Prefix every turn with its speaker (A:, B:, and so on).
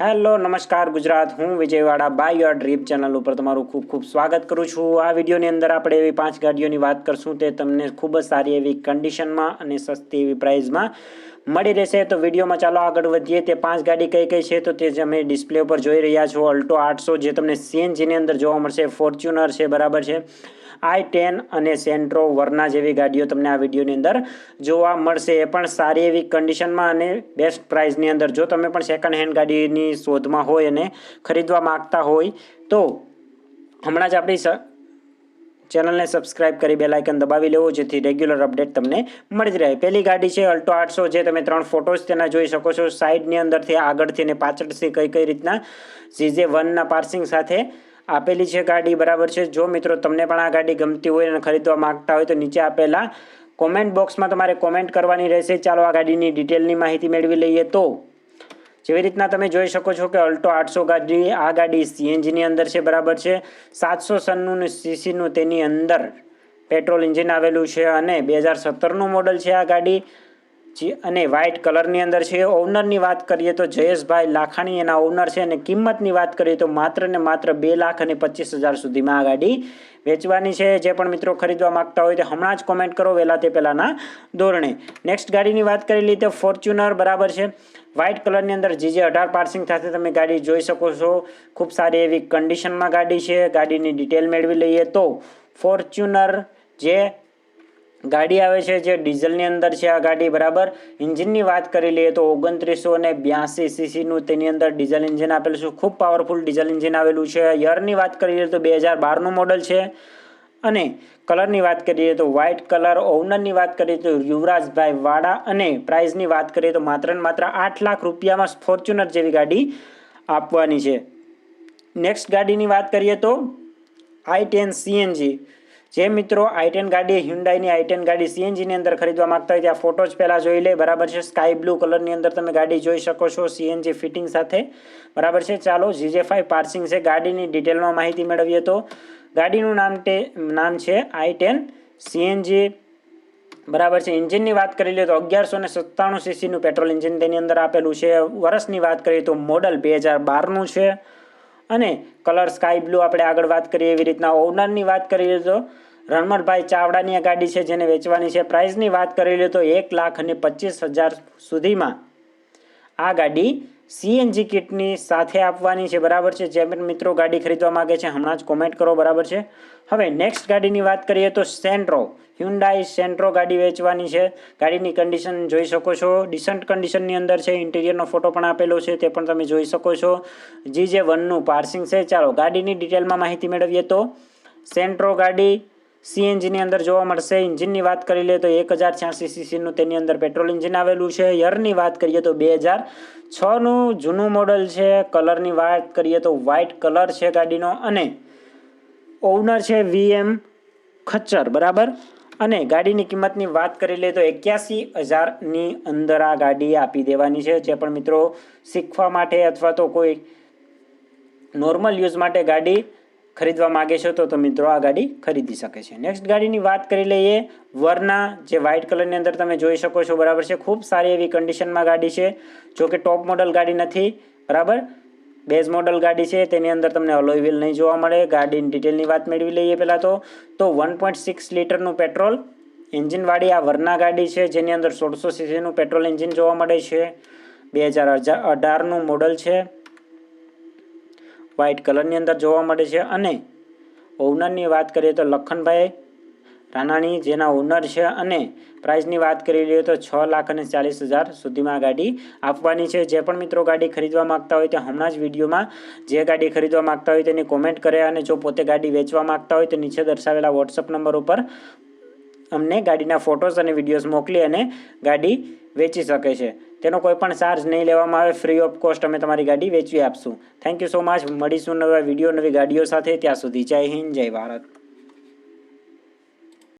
A: Hello, નમસ્કાર ગુજરાત. હું Vijayawada by your drip channel ઉપર તમારું ખૂબ ખૂબ સ્વાગત કરું છું. આ વિડીયોની અંદર આપણે એવી પાંચ ગાડીઓની વાત કરશું. તે તમને ખૂબ જ સારી એવી કન્ડિશનમાં અને સસ્તી એવી પ્રાઇઝમાં મળી રહેશે. તો વિડીયોમાં ચાલો આગળ વધીએ. તે પાંચ ગાડી કઈ કઈ છે તો તે અમે ડિસ્પ્લે ઉપર જોઈ રહ્યા છો. અલ્ટો આઠસો જે તમને સીએનજીની અંદર જોવા મળશે. ફોર્ચ્યુનર છે, બરાબર છે. આઈ ટેન અને સેન્ટ્રો વરના જેવી ગાડીઓ તમને આ વિડીયોની અંદર જોવા મળશે. એ પણ સારી એવી કન્ડિશનમાં અને બેસ્ટ પ્રાઇસની અંદર. જો તમે પણ સેકન્ડ હેન્ડ ગાડીની શોધમાં હોય અને ખરીદવા માગતા હોય, તો હમણાં જ આપણી ચેનલને સબસ્ક્રાઇબ કરી બે લાઇકન દબાવી લેવો, જેથી રેગ્યુલર અપડેટ તમને મળી જ રહે. પહેલી ગાડી છે અલ્ટો આઠસો, જે તમે ત્રણ ફોટોસ તેના જોઈ શકો છો. સાઈડની અંદરથી, આગળથી અને પાછળથી કઈ કઈ રીતના ઝીઝે વનના પાર્સિંગ સાથે આપેલી છે ગાડી, બરાબર છે. જો મિત્રો તમને પણ આ ગાડી ગમતી હોય અને ખરીદવા માંગતા હોય તો નીચે આપેલા કોમેન્ટ બોક્સમાં તમારે કોમેન્ટ કરવાની રહેશે. ચાલો આ ગાડીની ડિટેલની માહિતી મેળવી લઈએ તો, જેવી રીતના તમે જોઈ શકો છો કે અલ્ટો આઠસો ગાડી, આ ગાડી સીએનજીની અંદર છે, બરાબર છે. સાતસો સન્નું સીસીનું તેની અંદર પેટ્રોલ એન્જિન આવેલું છે અને બે હજાર સત્તરનું મોડલ છે આ ગાડી. જી, અને વ્હાઇટ કલરની અંદર છે. ઓનરની વાત કરીએ તો જયેશભાઈ લાખાણી એના ઓનર છે અને કિંમતની વાત કરીએ તો માત્ર ને માત્ર બે લાખ અને પચીસ હજાર સુધીમાં આ ગાડી વેચવાની છે. જે પણ મિત્રો ખરીદવા માગતા હોય તે હમણાં જ કોમેન્ટ કરો વહેલા તે પહેલાંના ધોરણે. નેક્સ્ટ ગાડીની વાત કરી તો ફોર્ચ્યુનર બરાબર છે. વ્હાઇટ કલરની અંદર જીજે અઢાર પાર્સિંગ સાથે તમે ગાડી જોઈ શકો છો. ખૂબ સારી એવી કન્ડિશનમાં ગાડી છે. ગાડીની ડિટેલ મેળવી લઈએ તો ફોર્ચ્યુનર જે ગાડી આવે છે જે ડીઝલની અંદર છે આ ગાડી, બરાબર? ઇન્જિનની વાત કરી લઈએ તો ઓગણત્રીસો અને બ્યાસી સીસીનું તેની અંદર ડીઝલ ઇન્જિન આપેલું છે. ખૂબ પાવરફુલ ડીઝલ એન્જિન આવેલું છે. યરની વાત કરીએ તો બે હજાર બારનું મોડલ છે. અને કલરની વાત કરીએ તો વ્હાઇટ કલર ઓનરની વાત કરીએ તો યુવરાજભાઈ વાડા અને પ્રાઇઝની વાત કરીએ તો માત્ર ને માત્ર આઠ લાખ રૂપિયામાં ફોર્ચ્યુનર જેવી ગાડી આપવાની છે. નેક્સ્ટ ગાડીની વાત કરીએ તો આઈ ટેન સીએનજી જે મિત્રો આઈ ટેન ગાડી, હ્યુન્ડાઈની આઈ ટેન ગાડી સીએનજીની અંદર ખરીદવા માંગતા હોય ત્યાં ફોટો જ પહેલાં જોઈ લે. બરાબર છે, સ્કાય બ્લુ કલરની અંદર તમે ગાડી જોઈ શકો છો સીએનજી ફિટિંગ સાથે. બરાબર છે, ચાલો જીજે ફાઈવ પાર્સિંગ છે ગાડીની ડિટેલમાં માહિતી મેળવીએ તો. ગાડીનું નામ તે, નામ છે આઈ ટેન સીએનજી. બરાબર છે, એન્જિનની વાત કરી લઈએ તો અગિયારસો ને સત્તાણું સીસીનું પેટ્રોલ એન્જિન તેની અંદર આપેલું છે. વર્ષની વાત કરીએ તો મોડલ બે હજાર બારનું છે. અને કલર સ્કાય બ્લુ આપણે આગળ વાત કરીએ એવી રીતના ઓનરની વાત કરીએ તો રણમરભાઈ ચાવડાની આ ગાડી છે જેને વેચવાની છે. પ્રાઇસની વાત કરી લો તો એક લાખ અને પચીસ હજાર સુધીમાં આ ગાડી સીએનજી કિટની સાથે આપવાની છે, બરાબર છે? જે મિત્રો ગાડી ખરીદવા માગે છે, હમણાં જ કોમેન્ટ કરો, બરાબર છે? હવે નેક્સ્ટ ગાડીની વાત કરીએ તો સેન્ટ્રો હ્યુન્ડાઈ સેન્ટ્રો ગાડી વેચવાની છે. ગાડીની કન્ડિશન જોઈ શકો છો. ડિસન્ટ કન્ડિશનની અંદર છે ઇન્ટિરિયરનો ફોટો પણ આપેલો છે, તે પણ તમે જોઈ શકો છો. જી જે વનનું પાર્સિંગ છે. ચાલો, ગાડીની ડિટેલમાં માહિતી મેળવીએ તો, સેન્ટ્રો ગાડી સીએનજીની અંદર જોવા મળશે. એન્જિનની વાત કરી લઈએ તો એક હજાર છ્યાસી સીસીનું તેની અંદર પેટ્રોલ એન્જિન આવેલું છે. યરની વાત કરીએ તો બે હજાર છનું જૂનું મોડલ છે. કલરની વાત કરીએ તો વ્હાઇટ કલર છે ગાડીનો અને ઓનર છે વીએમ ખચ્ચર, બરાબર? અને ગાડીની કિંમતની વાત કરી લઈએ તો એક્યાસી હજારની અંદર આ ગાડી આપી દેવાની છે. જે પણ મિત્રો શીખવા માટે અથવા તો કોઈ નોર્મલ યુઝ માટે ગાડી ખરીદવા માગે છો તો મિત્રો આ ગાડી ખરીદી શકે છે. નેક્સ્ટ ગાડીની વાત કરી લઈએ, વરના જે વ્હાઇટ કલરની અંદર તમે જોઈ શકો છો, બરાબર છે? ખૂબ સારી એવી કન્ડિશનમાં ગાડી છે. જો કે ટોપ મોડલ ગાડી નથી, બરાબર? બેઝ મોડલ ગાડી છે, તેની અંદર તમને અલોય વ્હીલ નહીં જોવા મળે. ગાડીની ડિટેલની વાત મેળવી લઈએ પહેલાં તો. તો વન પોઈન્ટ સિક્સ લીટરનું પેટ્રોલ એન્જિનવાળી આ વરના ગાડી છે, જેની અંદર સોળસો સીસીનું પેટ્રોલ એન્જિન જોવા મળે છે. બે હજાર અઢારનું મોડલ છે. વ્હાઇટ કલરની અંદર જોવા મળે છે અને ઓનરની વાત કરીએ તો લખનભાઈ રાનાણી જેના ઓનર છે અને પ્રાઇસની વાત કરી લઈએ તો છ લાખ અને ચાલીસ હજાર સુધીમાં ગાડી આપવાની છે. જે પણ મિત્રો ગાડી ખરીદવા માગતા હોય તે હમણાં જ વિડીયોમાં જે ગાડી ખરીદવા માગતા હોય તેની કોમેન્ટ કરે અને જો પોતે ગાડી વેચવા માગતા હોય તો નીચે દર્શાવેલા વોટ્સઅપ નંબર ઉપર અમને ગાડીના ફોટોસ અને વિડીયોઝ મોકલી અને ગાડી વેચી શકે છે. તેનો કોઈ પણ ચાર્જ નહીં લેવામાં આવે ફ્રી ઓફ કોસ્ટ અમે તમારી ગાડી વેચી આપશું. થેન્ક યુ સો મચ મળીશું નવા વીડિયો નવી ગાડીઓ સાથે. ત્યાં સુધી જય હિન્દ, જય ભારત.